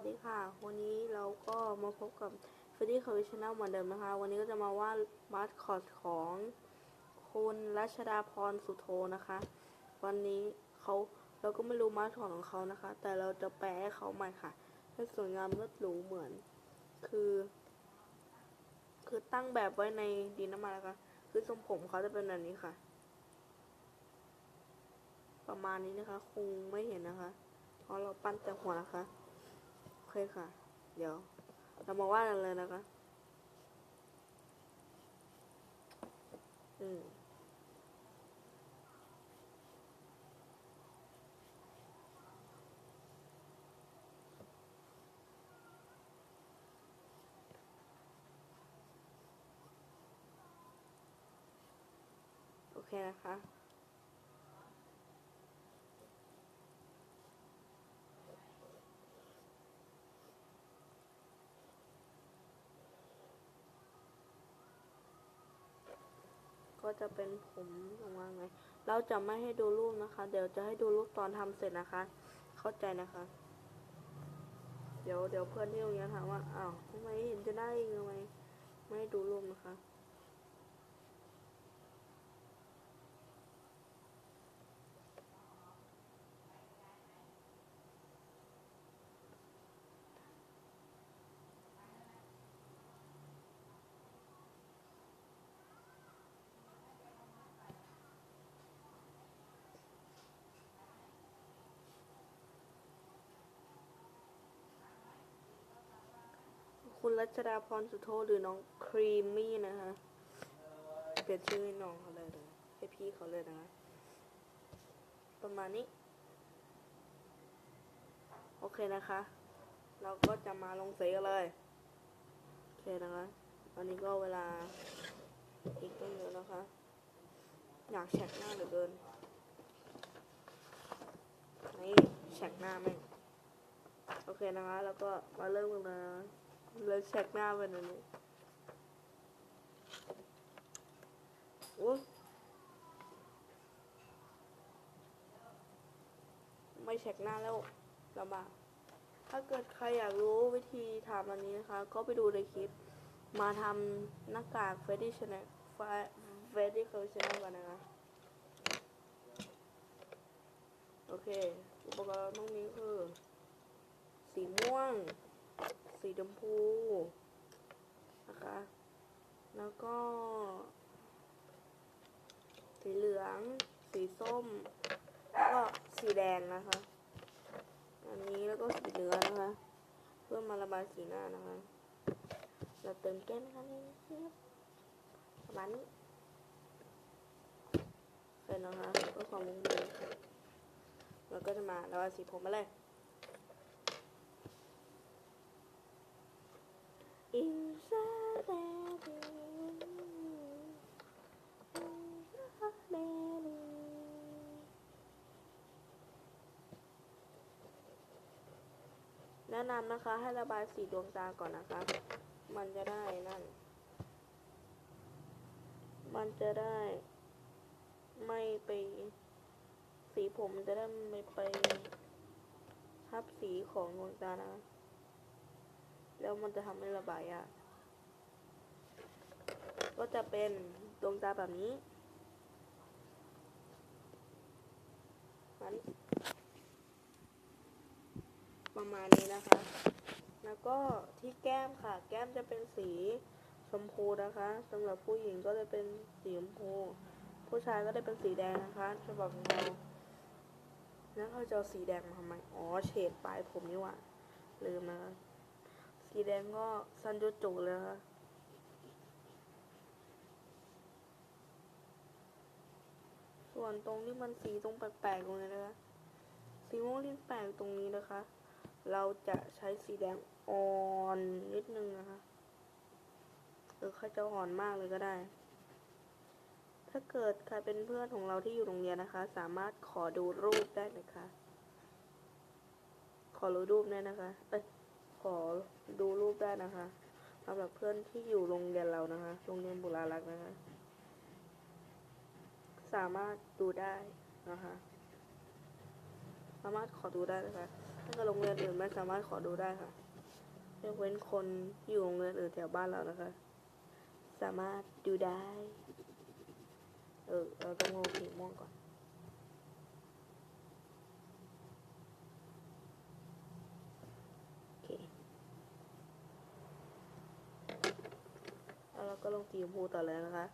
สดีค่ะ วันนี้เราก็มาพบกับ f r e d d y c o l l e c t i o n เหมือนเดิมนะคะ วันนี้ก็จะมาว่าดมาสคอตของคุณรัชดาพรสุโธนะคะ วันนี้เขาเราก็ไม่รู้มาสคอตของเขานะคะ แต่เราจะแปลให้เขาใหม่ค่ะ ให้สวยงามเลิศหรูเหมือน คือ คือตั้งแบบไว้ในดินน้ำมันนะคะคือทรงผมเขาจะเป็นแบบนี้ค่ะ ประมาณนี้นะคะ คงไม่เห็นนะคะเพราะเราปั้นแต่หัวนะคะ เคค่ะ เดี๋ยว เรามาว่าดกันเลยนะคะ อืมโอเคนะคะ ก็จะเป็นผมออกมาไง เราจะไม่ให้ดูรูปนะคะ เดี๋ยวจะให้ดูรูปตอนทำเสร็จนะคะ เข้าใจนะคะ เดี๋ยวเดี๋ยวเพื่อนที่โรงเรียนถามว่าอ้าวทำไมเห็นจะได้ทำไมไม่ดูรูปนะคะ คุณ รัชดาพรสุโธหรือน้องครีมมี่นะคะเปลี่ยนชื่อให้น้องเขาเลยนะให้พี่เขาเลยนะคะประมาณนี้ โอเคนะคะ เราก็จะมาลงสีกันเลย โอเคนะคะตอนนี้ก็เวลาอีกตั้งเยอะนะคะ อยากแฉกหน้าเหลือเกินนี่แฉกหน้าแม่งโอเคนะคะ แล้วก็มาเริ่มกันเลยนะ เลยแฉกหน้าเป็นอันนี้โอ้ไม่แฉกหน้าแล้วลำบากถ้าเกิดใครอยากรู้วิธีทำอันนี้นะคะ ก็ไปดูในคลิป มาทำหน้ากากเฟรดดี้ชแนลเฟรดดี้เคอร์ชแนลกันนะคะ โอเค อุปกรณ์ตรงนี้คือ สีม่วง สีชมพูนะคะ แล้วก็ สีเหลือง สีส้ม แล้วก็สีแดงนะคะ อันนี้แล้วก็สีเนื้อนะคะ เพื่อมาระบายสีหน้านะคะ เราเติมแก้มนะคะนี่ประมาณนี้เสร็จนะคะเพื่อความมุ่งมั่นเราก็จะมาระบายสีผมมาเลย แนะนำนะคะ ให้ระบายสีดวงตาก่อนนะคะมันจะได้นั่น มันจะได้ ไม่ไป สีผมจะได้ไม่ไปทับสีของดวงตานะ แล้วมันจะทำให้ระบายยาก จะเป็นดวงตาแบบนี้มันประมาณนี้นะคะ แล้วก็ที่แก้มค่ะ แก้มจะเป็นสีชมพูนะคะสำหรับผู้หญิงก็จะเป็นสีชมพู ผู้ชายก็ได้เป็นสีแดงนะคะฉบับของเราแล้วเขาจะสีแดงมาทำไม อ๋อ เฉดปลายผมนี่หว่า ลืมนะ สีแดงก็ซันจุจุเลยนะคะ ส่วนตรงที่มันสีตรงแปลกๆตรงนี้นะคะสีม่วงที่แปลกตรงนี้นะคะ เราจะใช้สีแดงอ่อนนิดนึงนะคะหรือเขาจะอ่อนมากเลยก็ได้ ถ้าเกิดใครเป็นเพื่อนของเราที่อยู่โรงเรียนนะคะ สามารถขอดูรูปได้นะคะ ขอรู้รูปได้นะคะเอ้ยขอดูรูปได้นะคะสำหรับเพื่อนที่อยู่โรงเรียนเรานะคะ โรงเรียนบุรารักษ์นะคะ สามารถดูได้นะคะสามารถขอดูได้นะคะ ถ้าเกิดโรงเรียนอื่นไม่สามารถขอดูได้ค่ะยกเว้นคนอยู่โรงเรียนอื่นแถวบ้านเรานะคะ สามารถดูได้ เออเราต้องโง่สีม่วงก่อนโอเคแล้วเราก็ลงสีชมพูต่อเลยนะคะ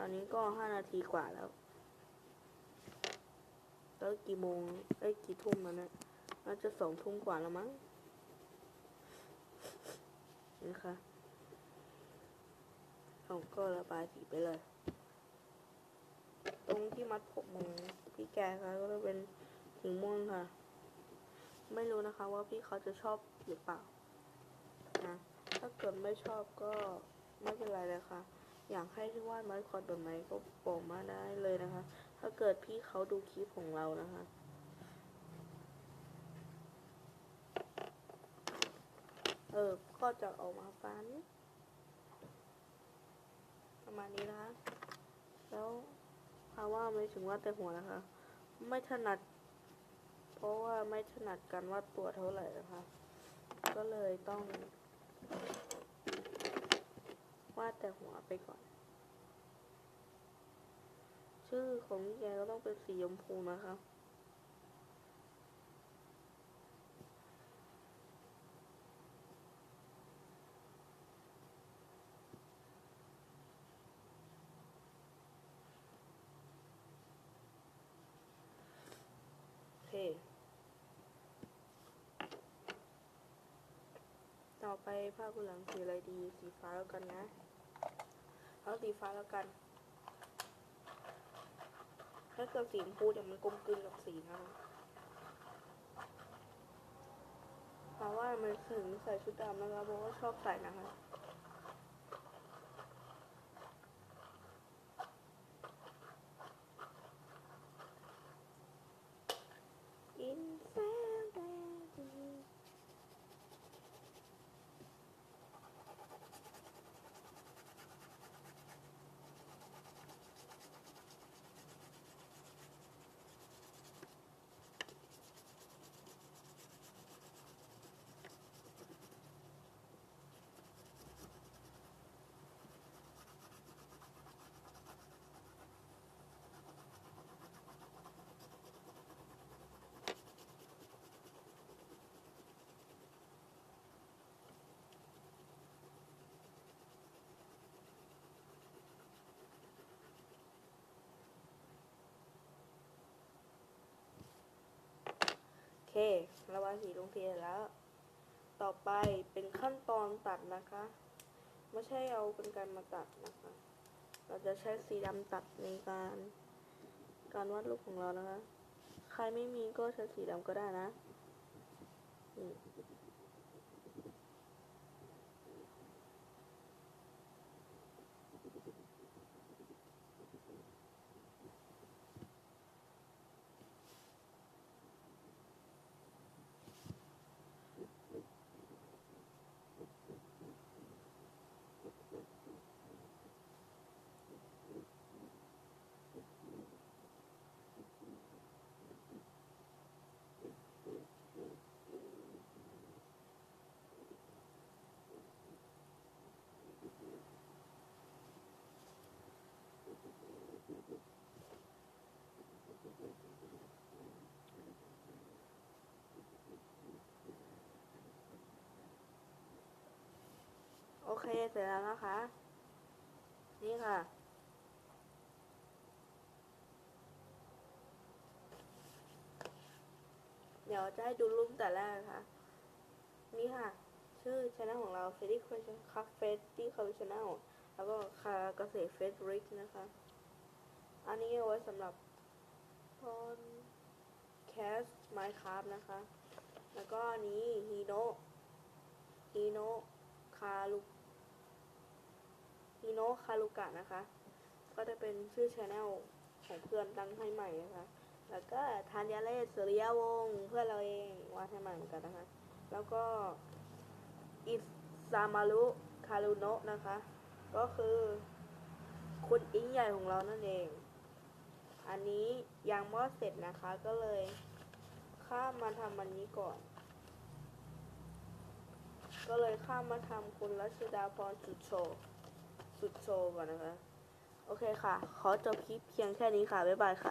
อนนี้ก็ห้านาทีกว่าแล้วแล้วกี่โมงเอ้ยกี่ทุ่มแล้วเนี่ยน่าจะสองทุ่มกว่าแล้วมั้งนะคะเราก็ระบายสีไปเลย ตรงที่มัดผมของพี่แกค่ะก็จะเป็นสีม่วงค่ะ ไม่รู้นะคะว่าพี่เขาจะชอบหรือเปล่านะถ้าเกิดไม่ชอบก็ไม่เป็นไรเลยค่ะ อยากให้ที่วาดมาสคอตแบบไหนก็บอกมาได้เลยนะคะ ถ้าเกิดพี่เขาดูคลิปของเรานะคะเออ ก็จะออกมาฟ้านี้ประมาณนี้นะคะ แล้วภาว่าไม่ถึงว่าแต่หัวนะคะ ไม่ถนัด เพราะว่าไม่ถนัดการวาดตัวเท่าไหร่นะคะ ก็เลยต้องาดแต่หัวไปก่อน ชื่อของแกก็ต้องเป็นสีชมพูนะคะโอเคต่อไปผ้ากุหลังสีอะไรดี สีฟ้าแล้วกันนะ เอาสีฟ้าแล้วกัน ถ้าเกิดสีชมพูเดี๋ยวมันกลมกลืนกับสีนะเพราะว่ามันถึงใส่ชุดดำนะคะเพราะว่าชอบใส่นะคะ In February โอเค ระบายสีลงเทียแล้ว ต่อไปเป็นขั้นตอนตัดนะคะ ไม่ใช่เอาเป็นการมาตัดนะคะ เราจะใช้สีดำตัดในการ การวาดรูปของเรานะคะ ใครไม่มีก็ใช้สีดำก็ได้นะ เคเสร็จแล้วนะคะ นี่ค่ะ เดี๋ยวจะให้ดูรูปแต่แรกนะคะ นี่ค่ะ ชื่อช anel ของเรา f e d i c Question ครับ f e d i c Channel แล้วก็คาเกษตรเฟสริกนะคะ อันนี้เอาไว้สำหรับตอนแคส Minecraft นะคะ แล้วก็อันนี้ฮีโนฮีโนคาลุ คาลุกะนะคะ ก็จะเป็นชื่อช anel ของเพื่อนตั้งให้ใหม่นะคะ แล้วก็ธัญเลศสุริยวงศ์เพื่อนเราเองวาดให้ใหม่เหมือนกันนะคะ แล้วก็อิซามารุคารุโนะนะคะ ก็คือคุณอิงใหญ่ของเรานั่นเอง อันนี้ยังมอดเสร็จนะคะก็เลยขข้ามมาทำอันนี้ก่อน ก็เลยข้ามมาทำคุณรัชดาพรสุดโชว์ สุดโชว์ก่อนนะคะ โอเคค่ะ ขอจบคลิปเพียงแค่นี้ค่ะ บ๊ายบายค่ะ